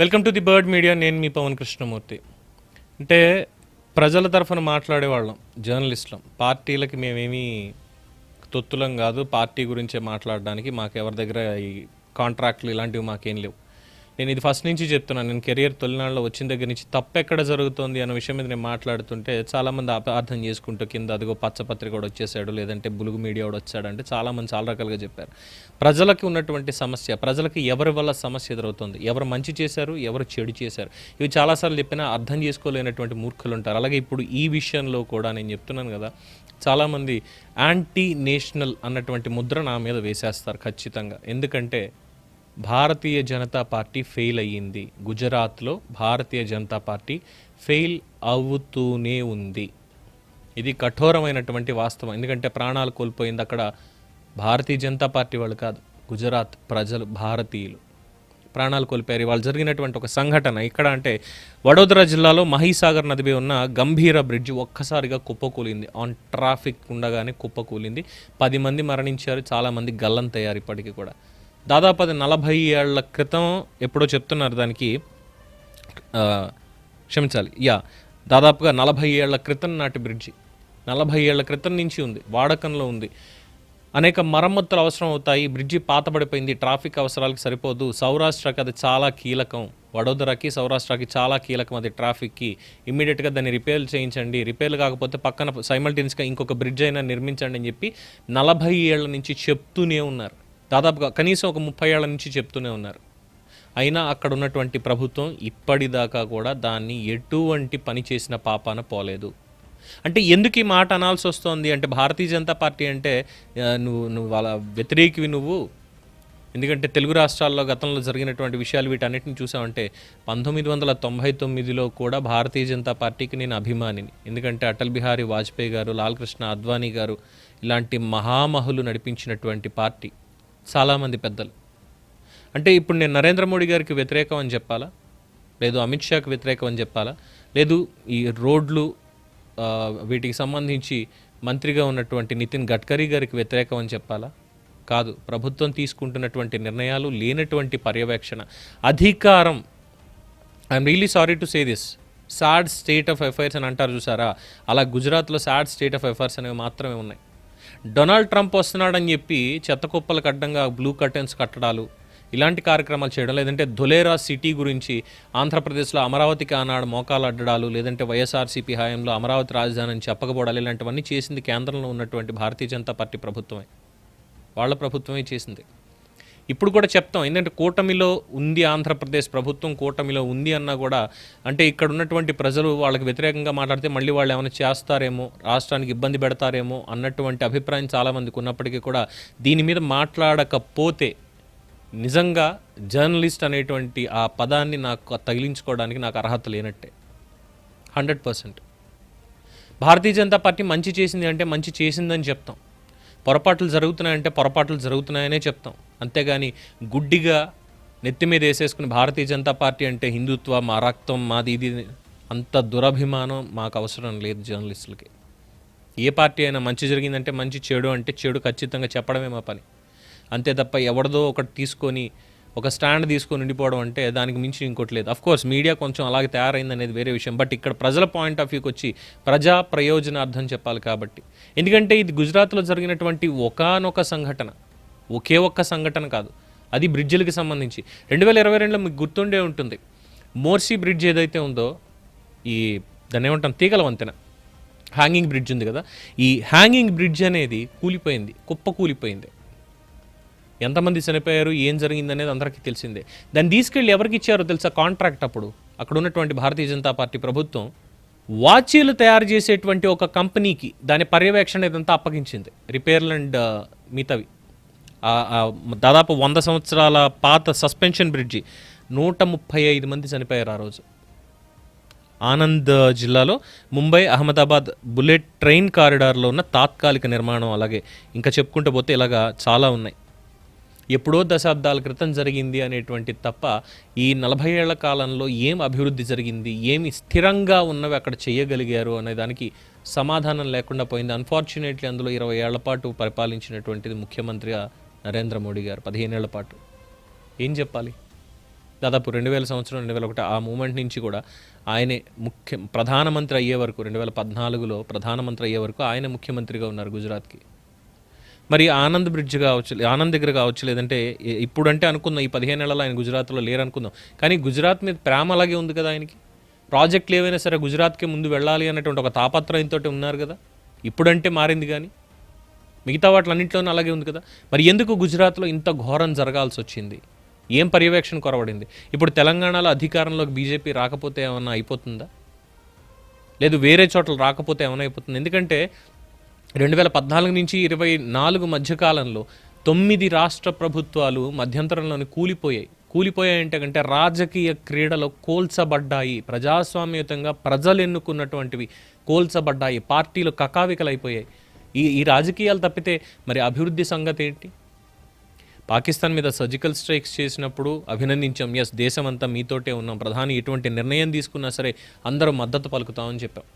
Welcome to the Bird Media. నేను మీ పవన్ కృష్ణమూర్తి. అంటే ప్రజల తరఫున మాట్లాడేవాళ్ళం జర్నలిస్టులం. పార్టీలకి మేమేమీ తొత్తులం కాదు. పార్టీ గురించే మాట్లాడడానికి మాకు ఎవరి దగ్గర ఈ కాంట్రాక్ట్లు ఇలాంటివి మాకేం లేవు. నేను ఇది ఫస్ట్ నుంచి చెప్తున్నాను. నేను కెరియర్ తొలినాళ్ళలో వచ్చిన దగ్గర నుంచి తప్పు ఎక్కడ జరుగుతోంది అన్న విషయం మీద నేను మాట్లాడుతుంటే చాలామంది అపార్థం చేసుకుంటూ కింద అదిగో పచ్చపత్రిక కూడా వచ్చేసాడు లేదంటే బులుగు మీడియా కూడా వచ్చాడు అంటే చాలామంది చాలా రకాలుగా చెప్పారు. ప్రజలకి ఉన్నటువంటి సమస్య ప్రజలకి ఎవరి వల్ల సమస్య ఎదురవుతుంది? ఎవరు మంచి చేశారు? ఎవరు చెడు చేశారు? ఇవి చాలాసార్లు చెప్పినా అర్థం చేసుకోలేనటువంటి మూర్ఖులు ఉంటారు. అలాగే ఇప్పుడు ఈ విషయంలో కూడా నేను చెప్తున్నాను కదా చాలామంది యాంటీ నేషనల్ అన్నటువంటి ముద్ర నా మీద వేసేస్తారు ఖచ్చితంగా. ఎందుకంటే భారతీయ జనతా పార్టీ ఫెయిల్ అయ్యింది. గుజరాత్లో భారతీయ జనతా పార్టీ ఫెయిల్ అవుతూనే ఉంది. ఇది కఠోరమైనటువంటి వాస్తవం. ఎందుకంటే ప్రాణాలు కోల్పోయింది అక్కడ భారతీయ జనతా పార్టీ వాళ్ళు కాదు గుజరాత్ ప్రజలు భారతీయులు. ప్రాణాలు కోల్పోయారు. ఇవాళ జరిగినటువంటి ఒక సంఘటన ఇక్కడ అంటే వడోదరా జిల్లాలో మహీసాగర్ నదిపై ఉన్న గంభీర బ్రిడ్జ్ ఒక్కసారిగా కుప్పకూలింది. ఆన్ ట్రాఫిక్ ఉండగానే కుప్పకూలింది. పది మంది మరణించారు. చాలామంది గల్లంతయ్యారు ఇప్పటికీ కూడా. దాదాపు అది నలభై ఏళ్ళ క్రితం ఎప్పుడో చెప్తున్నారు దానికి. క్షమించాలి. యా దాదాపుగా నలభై ఏళ్ళ క్రితం నాటి బ్రిడ్జి. నలభై ఏళ్ళ క్రితం నుంచి ఉంది వాడకంలో ఉంది. అనేక మరమ్మతులు అవసరం అవుతాయి బ్రిడ్జి పాతబడిపోయింది ట్రాఫిక్ అవసరాలకు సరిపోదు. సౌరాష్ట్రకి అది చాలా కీలకం. వడోదరాకి సౌరాష్ట్రకి చాలా కీలకం అది ట్రాఫిక్కి. ఇమ్మీడియట్గా దాన్ని రిపేర్లు చేయించండి. రిపేర్లు కాకపోతే పక్కన సైమల్టేనియస్గా ఇంకొక బ్రిడ్జ్ అయినా నిర్మించండి అని చెప్పి నలభై ఏళ్ళ నుంచి చెప్తూనే ఉన్నారు. దాదాపుగా కనీసం ఒక ముప్పై ఏళ్ళ నుంచి చెప్తూనే ఉన్నారు. అయినా అక్కడ ఉన్నటువంటి ప్రభుత్వం ఇప్పటిదాకా కూడా దాన్ని ఎటువంటి పని చేసిన పాపాన పోలేదు. అంటే ఎందుకు ఈ మాట అనాల్సి వస్తోంది? అంటే భారతీయ జనతా పార్టీ అంటే నువ్వు నువ్వు వాళ్ళ వ్యతిరేకివి నువ్వు. ఎందుకంటే తెలుగు రాష్ట్రాల్లో గతంలో జరిగినటువంటి విషయాలు వీటన్నిటిని చూసామంటే పంతొమ్మిది వందల తొంభై తొమ్మిదిలో కూడా భారతీయ జనతా పార్టీకి నేను అభిమానిని. ఎందుకంటే అటల్ బిహారీ వాజ్పేయి గారు లాల్ కృష్ణ అద్వానీ గారు ఇలాంటి మహామహులు నడిపించినటువంటి పార్టీ. చాలామంది పెద్దలు. అంటే ఇప్పుడు నేను నరేంద్ర మోడీ గారికి వ్యతిరేకం అని చెప్పాలా? లేదు అమిత్ షాకి వ్యతిరేకం అని చెప్పాలా? లేదు ఈ రోడ్లు వీటికి సంబంధించి మంత్రిగా ఉన్నటువంటి నితిన్ గడ్కరీ గారికి వ్యతిరేకం అని చెప్పాలా? కాదు. ప్రభుత్వం తీసుకుంటున్నటువంటి నిర్ణయాలు లేనటువంటి పర్యవేక్షణ. అధికారం. I'm really sorry to say this sad state of affairs అని అంటారు చూసారా? అలా గుజరాత్లో సాడ్ స్టేట్ ఆఫ్ ఎఫైర్స్ అనేవి మాత్రమే ఉన్నాయి. డొనాల్డ్ ట్రంప్ వస్తున్నాడని చెప్పి చెత్త కుప్పలకు అడ్డంగా బ్లూ కర్టెన్స్ కట్టడాలు ఇలాంటి కార్యక్రమాలు చేయడం లేదంటే ధులేరా సిటీ గురించి ఆంధ్రప్రదేశ్లో అమరావతికి ఆనాడు మోకాలు అడ్డడాలు లేదంటే వైఎస్ఆర్సీపీ హయాంలో అమరావతి రాజధాని చెప్పకపోవడాలు ఇలాంటివన్నీ చేసింది కేంద్రంలో ఉన్నటువంటి భారతీయ జనతా పార్టీ ప్రభుత్వమే. వాళ్ళ ప్రభుత్వమే చేసింది. ఇప్పుడు కూడా చెప్తాం. ఏంటంటే కూటమిలో ఉంది ఆంధ్రప్రదేశ్ ప్రభుత్వం కూటమిలో ఉంది అన్నా కూడా అంటే ఇక్కడ ఉన్నటువంటి ప్రజలు వాళ్ళకి వ్యతిరేకంగా మాట్లాడితే మళ్ళీ వాళ్ళు ఏమైనా చేస్తారేమో రాష్ట్రానికి ఇబ్బంది పెడతారేమో అన్నటువంటి అభిప్రాయం చాలామందికి ఉన్నప్పటికీ కూడా దీని మీద మాట్లాడకపోతే నిజంగా జర్నలిస్ట్ అనేటువంటి ఆ పదాన్ని నాకు తగిలించుకోవడానికి నాకు అర్హత లేనట్టే. Hundred percent. Bharatiya Janata Party మంచి చేసింది అంటే మంచి చేసిందని చెప్తాం. పొరపాట్లు జరుగుతున్నాయంటే పొరపాట్లు జరుగుతున్నాయనే చెప్తాం. అంతేగాని గుడ్డిగా నెత్తి మీద వేసేసుకుని భారతీయ జనతా పార్టీ అంటే హిందుత్వ మా రక్తం మాది ఇది అంత దురభిమానం మాకు అవసరం లేదు జర్నలిస్టులకి. ఏ పార్టీ అయినా మంచి జరిగిందంటే మంచి చెడు అంటే చెడు ఖచ్చితంగా చెప్పడమే మా పని. అంతే తప్ప ఎవరిదో ఒకటి తీసుకొని ఒక స్టాండ్ తీసుకొని ఉండిపోవడం అంటే దానికి మించి ఇంకోటి లేదు. కోర్స్ మీడియా కొంచెం అలాగే తయారైంది అనేది వేరే విషయం. బట్ ఇక్కడ ప్రజల పాయింట్ ఆఫ్ వ్యూకి వచ్చి ప్రజా ప్రయోజనార్థం చెప్పాలి కాబట్టి. ఎందుకంటే ఇది గుజరాత్లో జరిగినటువంటి ఒకానొక సంఘటన. ఒకే ఒక్క సంఘటన కాదు. అది బ్రిడ్జిలకి సంబంధించి. రెండు వేల ఇరవై రెండులో మీకు గుర్తుండే ఉంటుంది. మోర్సీ బ్రిడ్జ్ ఏదైతే ఉందో ఈ దాన్ని ఏమంటాం? తీగల వంతెన. హ్యాంగింగ్ బ్రిడ్జ్ ఉంది కదా. ఈ హ్యాంగింగ్ బ్రిడ్జ్ అనేది కూలిపోయింది. కుప్ప కూలిపోయింది. ఎంతమంది చనిపోయారు? ఏం జరిగింది అనేది అందరికీ తెలిసిందే. దాన్ని తీసుకెళ్ళి ఎవరికి ఇచ్చారో తెలుసా? కాంట్రాక్ట్ అప్పుడు. అక్కడ ఉన్నటువంటి భారతీయ జనతా పార్టీ ప్రభుత్వం వాచీలు తయారు చేసేటువంటి ఒక కంపెనీకి దాని పర్యవేక్షణ ఇదంతా అప్పగించింది. రిపేర్లు అండ్ మిగతావి దాదాపు వంద సంవత్సరాల పాత సస్పెన్షన్ బ్రిడ్జి నూట ముప్పై ఐదు మంది చనిపోయారు ఆ రోజు. ఆనంద్ జిల్లాలో ముంబై అహ్మదాబాద్ బుల్లెట్ ట్రైన్ కారిడార్లో ఉన్న తాత్కాలిక నిర్మాణం అలాగే ఇంకా చెప్పుకుంటూ పోతే ఇలాగా చాలా ఉన్నాయి. ఎప్పుడో దశాబ్దాల క్రితం జరిగింది అనేటువంటి తప్ప ఈ నలభై ఏళ్ళ కాలంలో ఏం అభివృద్ధి జరిగింది ఏమి స్థిరంగా ఉన్నవి అక్కడ చేయగలిగారు అనే దానికి సమాధానం లేకుండా పోయింది. అన్ఫార్చునేట్లీ అందులో ఇరవై ఏళ్ళ పాటు పరిపాలించినటువంటిది ముఖ్యమంత్రిగా నరేంద్ర మోడీ గారు పదిహేనేళ్ళ పాటు. ఏం చెప్పాలి? దాదాపు రెండు వేల సంవత్సరం రెండు వేల ఒకటి ఆ మూమెంట్ నుంచి కూడా ఆయనే ముఖ్య ప్రధానమంత్రి అయ్యే వరకు రెండు వేల పద్నాలుగులో ప్రధానమంత్రి అయ్యే వరకు ఆయన ముఖ్యమంత్రిగా ఉన్నారు గుజరాత్కి. మరి ఆనంద్ బ్రిడ్జ్ కావచ్చు ఆనంద్ దగ్గర కావచ్చు లేదంటే ఇప్పుడంటే అనుకుందాం ఈ పదిహేను నెలలు ఆయన గుజరాత్లో లేరు అనుకుందాం కానీ గుజరాత్ మీద ప్రేమ అలాగే ఉంది కదా ఆయనకి? ప్రాజెక్టులు ఏవైనా సరే గుజరాత్కే ముందు వెళ్ళాలి అన్నటువంటి ఒక తాపత్రయంతో ఉన్నారు కదా? ఇప్పుడంటే మారింది కానీ. మిగతా వాటిలన్నింటిలోనూ అలాగే ఉంది కదా. మరి ఎందుకు గుజరాత్లో ఇంత ఘోరం జరగాల్సి వచ్చింది? ఏం పర్యవేక్షణ కొరవడింది? ఇప్పుడు తెలంగాణలో అధికారంలోకి బీజేపీ రాకపోతే ఏమన్నా అయిపోతుందా? లేదు వేరే చోట్ల రాకపోతే ఏమైనా అయిపోతుంది? ఎందుకంటే రెండు వేల పద్నాలుగు నుంచి ఇరవై నాలుగు మధ్యకాలంలో తొమ్మిది రాష్ట్ర ప్రభుత్వాలు మధ్యంతరంలోని కూలిపోయాయి. కూలిపోయాయంటే కంటే రాజకీయ క్రీడలో కోల్చబడ్డాయి. ప్రజాస్వామ్యతంగా ప్రజలు ఎన్నుకున్నటువంటివి కోల్చబడ్డాయి. పార్టీలు కకావికలైపోయాయి. ఈ ఈ రాజకీయాలు తప్పితే మరి అభివృద్ధి సంగతి ఏంటి? పాకిస్తాన్ మీద సర్జికల్ స్ట్రైక్స్ చేసినప్పుడు అభినందించాం ఎస్ దేశం అంతా మీతోటే ఉన్నాం ప్రధాని ఎటువంటి నిర్ణయం తీసుకున్నా సరే అందరూ మద్దతు పలుకుతామని చెప్పాం.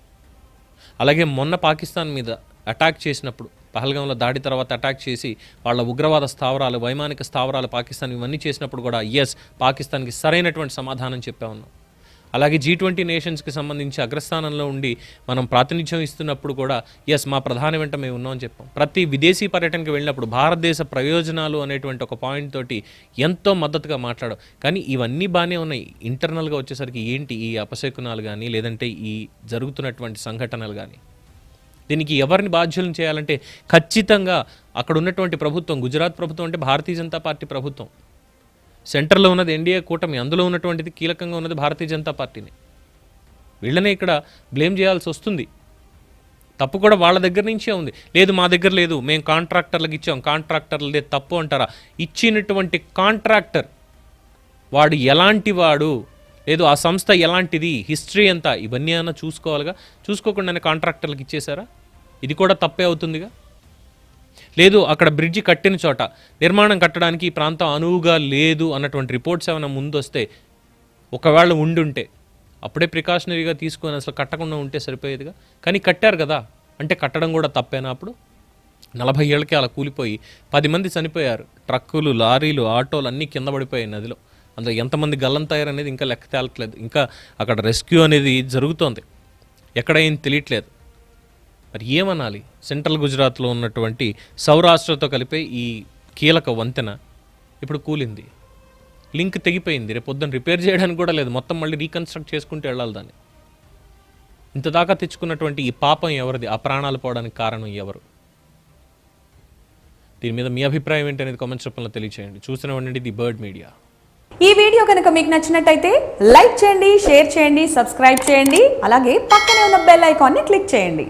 అలాగే మొన్న పాకిస్తాన్ మీద అటాక్ చేసినప్పుడు పహల్గాంలో దాడి తర్వాత అటాక్ చేసి వాళ్ళ ఉగ్రవాద స్థావరాలు వైమానిక స్థావరాలు పాకిస్తాన్ ఇవన్నీ చేసినప్పుడు కూడా ఎస్ పాకిస్తాన్కి సరైనటువంటి సమాధానం చెప్పా ఉన్నాం అలాగే జీ ట్వంటీ నేషన్స్కి సంబంధించి అగ్రస్థానంలో ఉండి మనం ప్రాతినిధ్యం ఇస్తున్నప్పుడు కూడా ఎస్ మా ప్రధాని వెంట మేము ఉన్నాం అని చెప్పాం. ప్రతి విదేశీ పర్యటనకి వెళ్ళినప్పుడు భారతదేశ ప్రయోజనాలు అనేటువంటి ఒక పాయింట్ తోటి ఎంతో మద్దతుగా మాట్లాడాం. కానీ ఇవన్నీ బాగానే ఉన్నాయి. ఇంటర్నల్గా వచ్చేసరికి ఏంటి ఈ అపశకునాలు కానీ లేదంటే ఈ జరుగుతున్నటువంటి సంఘటనలు కానీ దీనికి ఎవరిని బాధ్యులను చేయాలంటే ఖచ్చితంగా అక్కడ ఉన్నటువంటి ప్రభుత్వం గుజరాత్ ప్రభుత్వం అంటే భారతీయ జనతా పార్టీ ప్రభుత్వం. సెంటర్లో ఉన్నది ఎన్డీఏ కూటమి అందులో ఉన్నటువంటిది కీలకంగా ఉన్నది భారతీయ జనతా పార్టీని. వీళ్ళనే ఇక్కడ బ్లేమ్ చేయాల్సి వస్తుంది. తప్పు కూడా వాళ్ళ దగ్గర నుంచే ఉంది. లేదు మా దగ్గర లేదు మేము కాంట్రాక్టర్లకు ఇచ్చాం కాంట్రాక్టర్లదే తప్పు అంటారా? ఇచ్చినటువంటి కాంట్రాక్టర్ వాడు ఎలాంటి వాడు? లేదు ఆ సంస్థ ఎలాంటిది? హిస్టరీ ఎంత? ఇవన్నీ అన్నా చూసుకోవాలిగా? చూసుకోకుండానే కాంట్రాక్టర్లకు ఇచ్చేశారా? ఇది కూడా తప్పే అవుతుందిగా? లేదు అక్కడ బ్రిడ్జి కట్టిన చోట. నిర్మాణం కట్టడానికి ఈ ప్రాంతం అనువుగా లేదు అన్నటువంటి రిపోర్ట్స్ ఏమైనా ముందు వస్తే ఒకవేళ ఉండుంటే అప్పుడే ప్రికాషనరీగా తీసుకొని అసలు కట్టకుండా ఉంటే సరిపోయేదిగా. కానీ కట్టారు కదా అంటే కట్టడం కూడా తప్పేనా అప్పుడు? నలభై ఏళ్ళకి అలా కూలిపోయి పది మంది చనిపోయారు. ట్రక్కులు లారీలు ఆటోలు అన్నీ కింద పడిపోయాయి నదిలో. అందులో ఎంతమంది గల్లంతయ్యారు అనేది ఇంకా లెక్క తేలట్లేదు. ఇంకా అక్కడ రెస్క్యూ అనేది జరుగుతోంది. ఎక్కడ ఏం తెలియట్లేదు. మరి ఏమనాలి? సెంట్రల్ గుజరాత్లో ఉన్నటువంటి సౌరాష్ట్రతో కలిపే ఈ కీలక వంతెన ఇప్పుడు కూలింది. లింక్ తెగిపోయింది. రేపు పొద్దున్న రిపేర్ చేయడానికి కూడా లేదు. మొత్తం మళ్ళీ రీకన్స్ట్రక్ట్ చేసుకుంటూ వెళ్ళాలి దాన్ని. ఇంత దాకా తెచ్చుకున్నటువంటి ఈ పాపం ఎవరిది? ఆ ప్రాణాలు పోవడానికి కారణం ఎవరు? దీని మీద మీ అభిప్రాయం ఏంటనేది కామెంట్స్ రూపంలో తెలియచేయండి. చూసిన ఉండండి ది బర్డ్ మీడియా. ఈ వీడియో కనుక మీకు నచ్చినట్టయితే లైక్ చేయండి షేర్ చేయండి సబ్స్క్రైబ్ చేయండి. అలాగే పక్కనే ఉన్న బెల్ ఐకాన్ని క్లిక్ చేయండి.